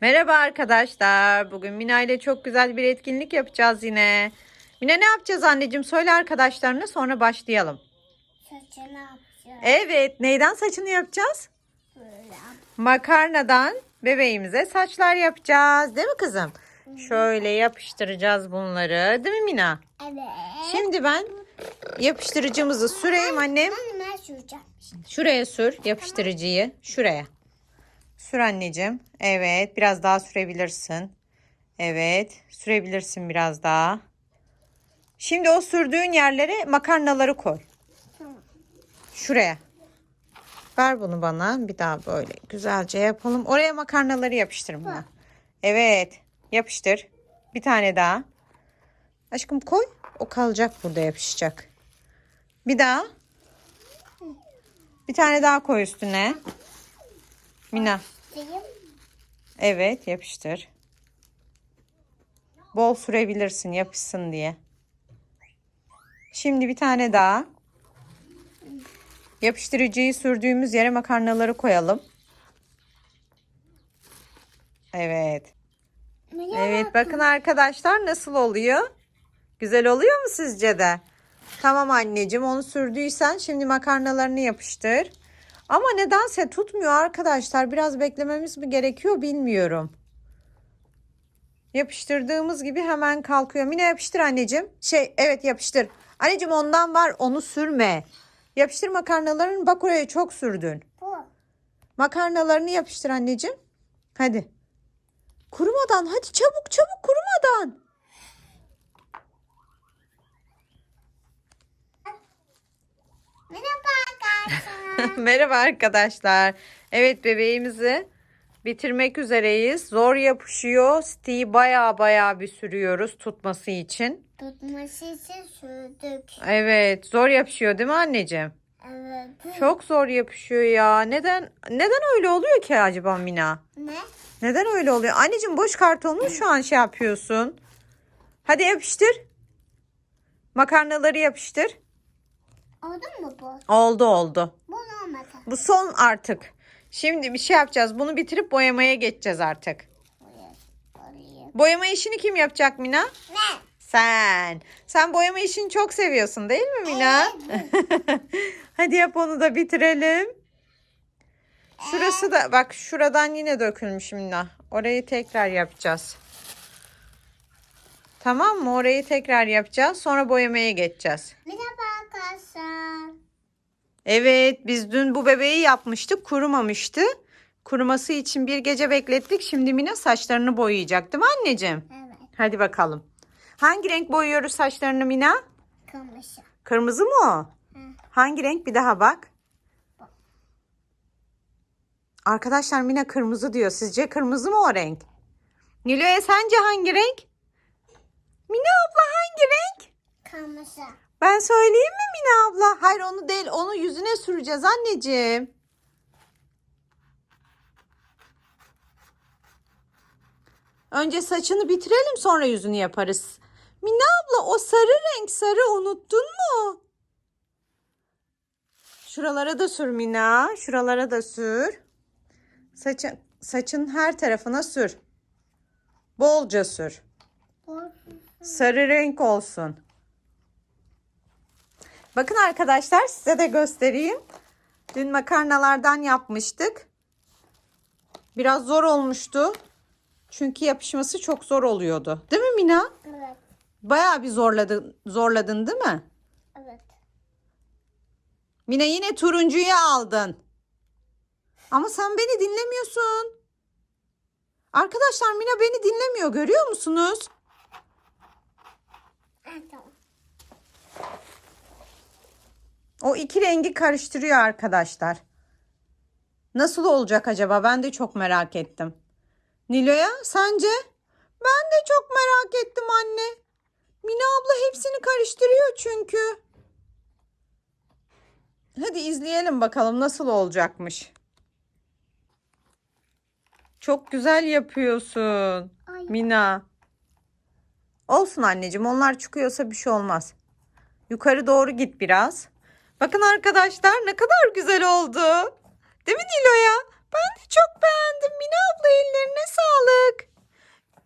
Merhaba arkadaşlar. Bugün Mina ile çok güzel bir etkinlik yapacağız yine. Mina ne yapacağız anneciğim? Söyle arkadaşlarına sonra başlayalım. Saçını yapacağım. Evet, neyden saçını yapacağız? Böyle. Makarnadan bebeğimize saçlar yapacağız. Değil mi kızım? Şöyle yapıştıracağız bunları. Değil mi Mina? Evet. Şimdi ben yapıştırıcımızı süreyim annem. Ben hemen süreceğim. Şuraya sür yapıştırıcıyı. Şuraya. Sür anneciğim. Evet. Biraz daha sürebilirsin. Evet. Sürebilirsin biraz daha. Şimdi o sürdüğün yerlere makarnaları koy. Şuraya. Ver bunu bana. Bir daha böyle güzelce yapalım. Oraya makarnaları yapıştır bana. Evet. Yapıştır. Bir tane daha. Aşkım koy. O kalacak burada yapışacak. Bir daha. Bir tane daha koy üstüne. Mina. Evet yapıştır. Bol sürebilirsin yapışsın diye. Şimdi bir tane daha. Yapıştırıcıyı sürdüğümüz yere makarnaları koyalım. Evet. Evet bakın arkadaşlar nasıl oluyor? Güzel oluyor mu sizce de? Tamam anneciğim onu sürdüysen şimdi makarnalarını yapıştır. Ama nedense tutmuyor arkadaşlar. Biraz beklememiz mi gerekiyor bilmiyorum. Yapıştırdığımız gibi hemen kalkıyor. Mine yapıştır anneciğim. Şey evet yapıştır. Anneciğim ondan var onu sürme. Yapıştır makarnalarını bak oraya çok sürdün. Bu. Makarnalarını yapıştır anneciğim. Hadi. Kurumadan hadi çabuk çabuk kurumadan. Merhaba arkadaşlar. Merhaba arkadaşlar. Evet bebeğimizi bitirmek üzereyiz. Zor yapışıyor. Stiği baya baya bir sürüyoruz tutması için. Tutması için sürdük. Evet zor yapışıyor değil mi anneciğim? Evet. Çok zor yapışıyor ya. Neden neden öyle oluyor ki acaba Mina? Ne? Neden öyle oluyor? Anneciğim boş kartonu şu an şey yapıyorsun. Hadi yapıştır. Makarnaları yapıştır. Oldu mu bu? Oldu oldu. Bu olmadı. Bu son artık. Şimdi bir şey yapacağız. Bunu bitirip boyamaya geçeceğiz artık. Boyama işini kim yapacak Mina? Ne? Sen. Sen boyama işini çok seviyorsun değil mi Mina? Hadi yap onu da bitirelim. Şurası da bak şuradan yine dökülmüş Mina. Orayı tekrar yapacağız. Tamam mı? Orayı tekrar yapacağız. Sonra boyamaya geçeceğiz. Merhaba arkadaşlar. Evet, biz dün bu bebeği yapmıştık. Kurumamıştı. Kuruması için bir gece beklettik. Şimdi Mina saçlarını boyayacak değil mi anneciğim? Evet. Hadi bakalım. Hangi renk boyuyoruz saçlarını Mina? Kırmızı. Kırmızı mı o? Hı. Hangi renk? Bir daha bak. Arkadaşlar Mina kırmızı diyor. Sizce kırmızı mı o renk? Nilo'ya sence hangi renk? Mina abla hangi renk? Kırmızı. Ben söyleyeyim mi Mina abla? Hayır onu değil. Onu yüzüne süreceğiz anneciğim. Önce saçını bitirelim sonra yüzünü yaparız. Mina abla o sarı renk sarı unuttun mu? Şuralara da sür Mina. Şuralara da sür. Saçın, saçın her tarafına sür. Bolca sür. Sarı renk olsun. Bakın arkadaşlar size de göstereyim. Dün makarnalardan yapmıştık. Biraz zor olmuştu. Çünkü yapışması çok zor oluyordu. Değil mi Mina? Evet. Bayağı bir zorladın, zorladın değil mi? Evet. Mina yine turuncuyu aldın. Ama sen beni dinlemiyorsun. Arkadaşlar Mina beni dinlemiyor görüyor musunuz? Ha, tamam. O iki rengi karıştırıyor arkadaşlar. Nasıl olacak acaba? Ben de çok merak ettim. Nilo'ya sence? Ben de çok merak ettim anne. Mina abla hepsini karıştırıyor çünkü. Hadi izleyelim bakalım nasıl olacakmış. Çok güzel yapıyorsun. Ay. Mina. Olsun anneciğim onlar çıkıyorsa bir şey olmaz. Yukarı doğru git biraz. Bakın arkadaşlar ne kadar güzel oldu. Değil mi Nilo'ya? Ben de çok beğendim. Mina abla ellerine sağlık.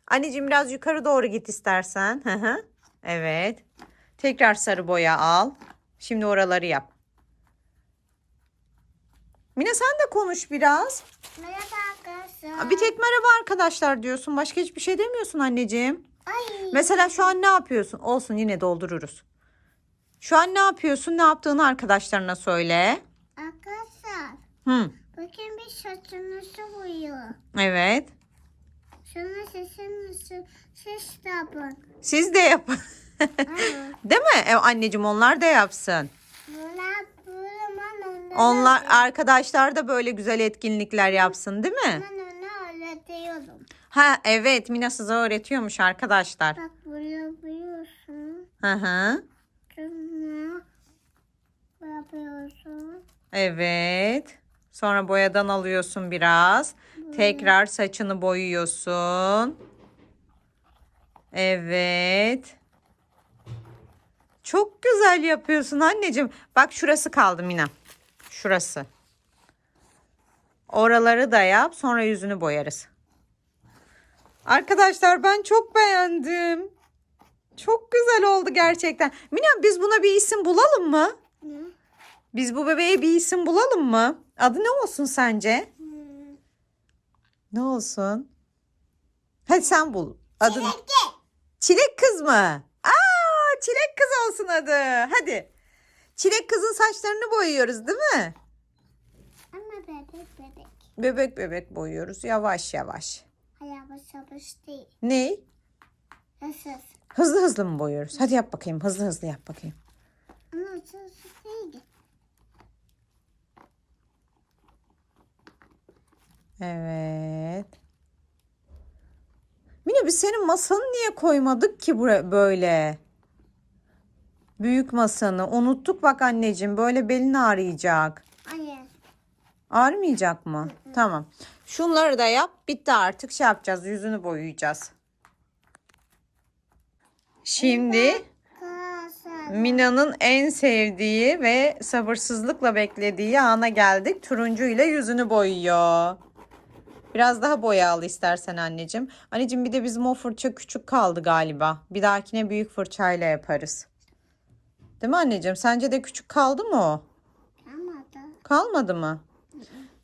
Anneciğim biraz yukarı doğru git istersen. Hı hı. evet. Tekrar sarı boya al. Şimdi oraları yap. Mine sen de konuş biraz. Merhaba arkadaşlar. Bir tek merhaba arkadaşlar diyorsun. Başka hiçbir şey demiyorsun anneciğim. Ay. Mesela şu an ne yapıyorsun? Olsun yine doldururuz. Şu an ne yapıyorsun? Ne yaptığını arkadaşlarına söyle. Arkadaşlar. Hı. Bakın bir saçınızı boyuyor. Evet. Şuna sesinizi ses yapın. Siz de yapın. Değil mi? E, anneciğim onlar da yapsın. Bunlar onları Onlar arkadaşlar da böyle güzel etkinlikler yapsın değil mi? Ben onu öğretiyorum. Ha evet Mina size öğretiyormuş arkadaşlar. Bak buraya boyuyorsun. Hı hı. Yapıyorsun. Evet. Sonra boyadan alıyorsun biraz. Tekrar saçını boyuyorsun. Evet. Çok güzel yapıyorsun anneciğim. Bak şurası kaldı Mina. Şurası. Oraları da yap. Sonra yüzünü boyarız. Arkadaşlar ben çok beğendim. Çok güzel oldu gerçekten. Mina biz buna bir isim bulalım mı? Biz bu bebeğe bir isim bulalım mı? Adı ne olsun sence? Hmm. Ne olsun? Hadi sen bul. Adı Çilekli. Çilek kız mı? Aa, çilek kız olsun adı. Hadi. Çilek kızın saçlarını boyuyoruz değil mi? Ama bebek bebek. Bebek bebek boyuyoruz yavaş yavaş. Ayağımı savaş değil. Ne? Nasıl? Hızlı hızlı mı boyuyoruz? Hadi yap bakayım. Hızlı hızlı yap bakayım. Ama savaş değil. Evet. Mine biz senin masanı niye koymadık ki buraya böyle? Büyük masanı. Unuttuk bak anneciğim. Böyle belin ağrıyacak. Hayır. Ağrımayacak mı? Tamam. Şunları da yap. Bitti artık. Şey yapacağız. Yüzünü boyayacağız. Şimdi. Mina'nın en sevdiği ve sabırsızlıkla beklediği ana geldik. Turuncu ile yüzünü boyuyor. Biraz daha boya al istersen anneciğim. Anneciğim bir de bizim o fırça küçük kaldı galiba. Bir dahakine büyük fırçayla yaparız. Değil mi anneciğim? Sence de küçük kaldı mı o? Ama da. Kalmadı mı?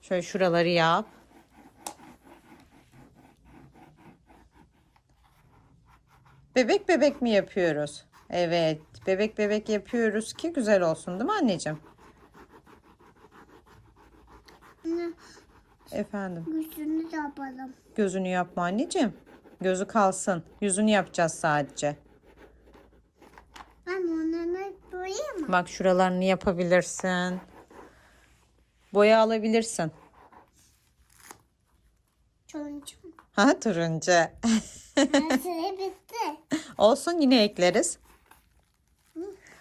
Şöyle şuraları yap. Bebek bebek mi yapıyoruz? Evet. Bebek bebek yapıyoruz ki güzel olsun değil mi anneciğim? Efendim. de yapalım. Gözünü yapma anneciğim. Gözü kalsın. Yüzünü yapacağız sadece. Ben onları boyayayım mı? Bak şuralarını yapabilirsin. Boya alabilirsin. Çocuğum. Ha turuncu. Nasıl bitti? Olsun yine ekleriz.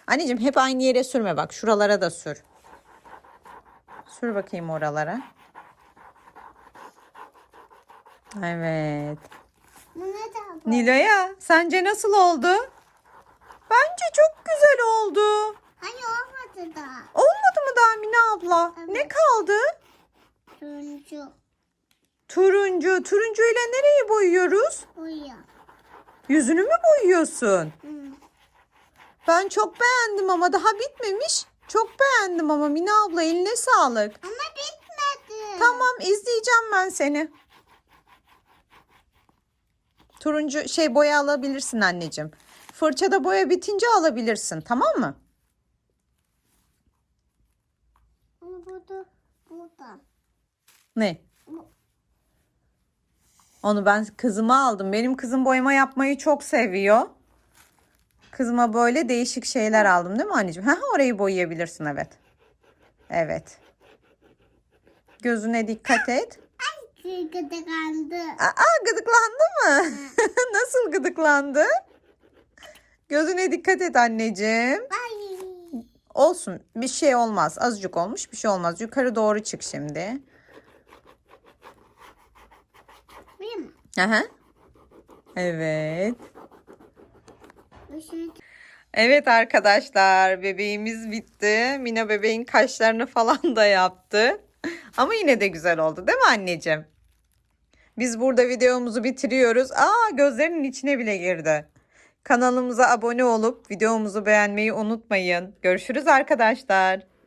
Anneciğim hep aynı yere sürme bak. Şuralara da sür. Sür bakayım oralara. Evet. Nilo'ya sence nasıl oldu? Bence çok güzel oldu. Hayır olmadı da. Olmadı mı daha Mine abla? Evet. Ne kaldı? Turuncu Turuncu. Turuncu ile nereyi boyuyoruz? uyuyor. Yüzünü mü boyuyorsun? Hı. Ben çok beğendim ama daha bitmemiş. Çok beğendim ama Mine abla eline sağlık. Ama bitmedi. Tamam izleyeceğim ben seni. Turuncu şey boya alabilirsin anneciğim. Fırçada boya bitince alabilirsin tamam mı? Ama burada, burada. Ne? Onu ben kızıma aldım. Benim kızım boyama yapmayı çok seviyor. Kızıma böyle değişik şeyler aldım değil mi anneciğim? Ha orayı boyayabilirsin evet. Evet. Gözüne dikkat et. De kandı. Aa gıdıklandı mı? Nasıl gıdıklandı? Gözüne dikkat et anneciğim. Ay. Olsun bir şey olmaz. Azıcık olmuş bir şey olmaz. Yukarı doğru çık şimdi. Mi? Aha. Evet. Evet arkadaşlar bebeğimiz bitti. Mina bebeğin kaşlarını falan da yaptı. Ama yine de güzel oldu değil mi anneciğim? Biz burada videomuzu bitiriyoruz. Aa gözlerinin içine bile girdi. Kanalımıza abone olup videomuzu beğenmeyi unutmayın. Görüşürüz arkadaşlar.